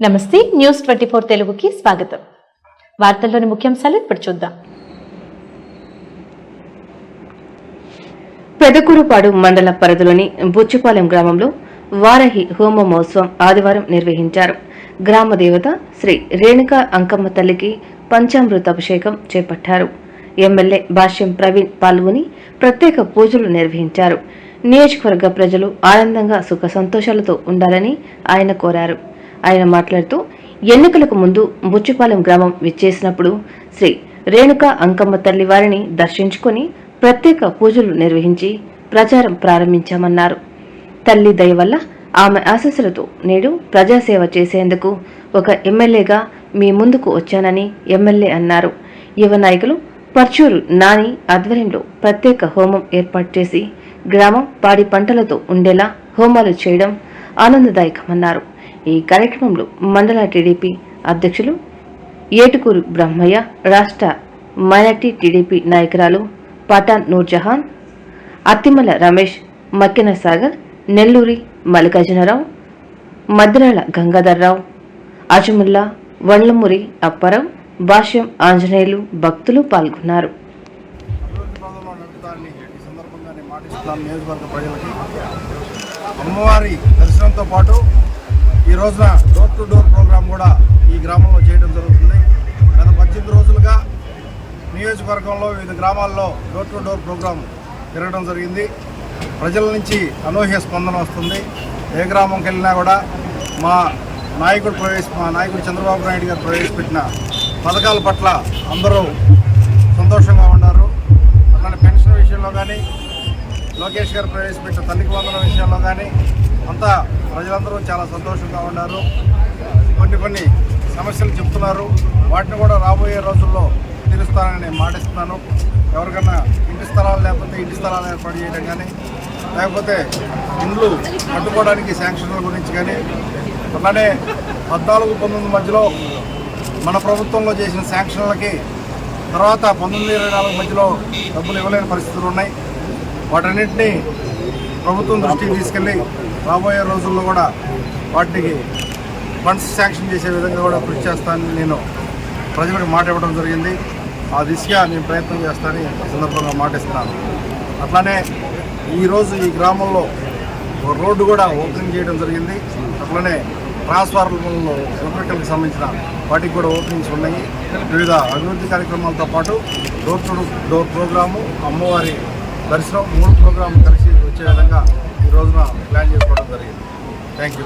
నమస్తే news twenty four తెలుగుకి స్వాగతం. వార్తల్లోని ముఖ్యాంశాలు ఇప్పుడు చూద్దాం. పెదకూరుపాడు మండల పరిధిలోని బుచ్చిపాలెం గ్రామంలో వారహి హోమ మహోత్సవం ఆదివారం నిర్వహించారు. గ్రామ దేవత శ్రీ రేణుకా అంకమ్మ తల్లికి పంచామృత అభిషేకం చేపట్టారు. ఎమ్మెల్యే భాష్యం ప్రవీణ్ పాల్గొని ప్రత్యేక పూజలు నిర్వహించారు. నియోజకవర్గ ప్రజలు ఆనందంగా సుఖ సంతోషాలతో ఉండాలని ఆయన కోరారు. ఆయన మాట్లాడుతూ ఎన్నికలకు ముందు బుచ్చిపాలెం గ్రామం విచ్చేసినప్పుడు శ్రీ రేణుక అంకమ్మ తల్లి వారిని దర్శించుకొని ప్రత్యేక పూజలు నిర్వహించి ప్రచారం ప్రారంభించామన్నారు. తల్లి దయ వల్ల ఆమె ఆశస్సులతో నేడు ప్రజాసేవ చేసేందుకు ఒక ఎమ్మెల్యేగా మీ ముందుకు వచ్చానని ఎమ్మెల్యే అన్నారు. యువ నాయకులు పర్చూరు నాని ఆధ్వర్యంలో ప్రత్యేక హోమం ఏర్పాటు చేసి గ్రామం పాడి పంటలతో ఉండేలా హోమాలు చేయడం ఆనందదాయకమన్నారు. ఈ కార్యక్రమంలో మండల టీడీపీ అధ్యక్షులు ఏటుకూరు బ్రహ్మయ్య రాష్ట్ర మైనార్టీ టీడీపీ నాయకురాలు పఠాన్ నూర్జహాన్ అత్తిమల రమేష్ మక్కిన సాగర్ నెల్లూరి మల్లికార్జునరావు మద్రాల గంగాధర్రావు అజముల్లా వండ్లమురి అప్పారావు భాష్యం ఆంజనేయులు భక్తులు పాల్గొన్నారు. అమ్మవారి దర్శనంతో పాటు ఈ రోజున డోర్ టు డోర్ ప్రోగ్రాం కూడా ఈ గ్రామంలో చేయడం జరుగుతుంది. గత పద్దెనిమిది రోజులుగా నియోజకవర్గంలో వివిధ గ్రామాల్లో డోర్ టు డోర్ ప్రోగ్రాం తిరగడం జరిగింది. ప్రజల నుంచి అనూహ్య స్పందన వస్తుంది. ఏ గ్రామంకి వెళ్ళినా కూడా మా నాయకుడు ప్రవేశ మా నాయకుడు చంద్రబాబు నాయుడు గారు ప్రవేశపెట్టిన పథకాల పట్ల అందరూ సంతోషంగా లోకేష్ గారు ప్రవేశపెట్టిన తల్లికి వందల విషయంలో కానీ అంతా ప్రజలందరూ చాలా సంతోషంగా ఉన్నారు. కొన్ని కొన్ని సమస్యలు చెప్తున్నారు. వాటిని కూడా రాబోయే రోజుల్లో తీరుస్తానని మాటిస్తున్నాను. ఎవరికన్నా ఇంటి స్థలాలు లేకపోతే ఇంటి స్థలాలు ఏర్పాటు చేయడం కానీ లేకపోతే ఇండ్లు కట్టుకోవడానికి శాంక్షన్ల గురించి కానీ అలానే పద్నాలుగు పంతొమ్మిది మధ్యలో మన ప్రభుత్వంలో చేసిన శాంక్షన్లకి తర్వాత పంతొమ్మిది ఇరవై నాలుగు మధ్యలో డబ్బులు ఇవ్వలేని పరిస్థితులు ఉన్నాయి. వాటన్నింటినీ ప్రభుత్వం దృష్టికి తీసుకెళ్ళి రాబోయే రోజుల్లో కూడా వాటికి ఫండ్స్ శాంక్షన్ చేసే విధంగా కూడా కృషి చేస్తానని నేను ప్రజలకు మాట ఇవ్వడం జరిగింది. ఆ దిశగా నేను ప్రయత్నం చేస్తానని సందర్భంగా మాటిస్తున్నాను. అట్లానే ఈరోజు ఈ గ్రామంలో రోడ్డు కూడా ఓపెనింగ్ చేయడం జరిగింది. అట్లనే ట్రాన్స్ఫార్మర్లో ఎలక్ట్రికల్కి సంబంధించిన వాటికి కూడా ఓపెనింగ్స్ ఉన్నాయి. వివిధ అభివృద్ధి కార్యక్రమాలతో పాటు డోర్ టు డోర్ ప్రోగ్రాము అమ్మవారి దర్శనం మూడు ప్రోగ్రాం కలిసి వచ్చే విధంగా ఈ రోజున ప్లాన్ చేసుకోవడం జరిగింది. Thank you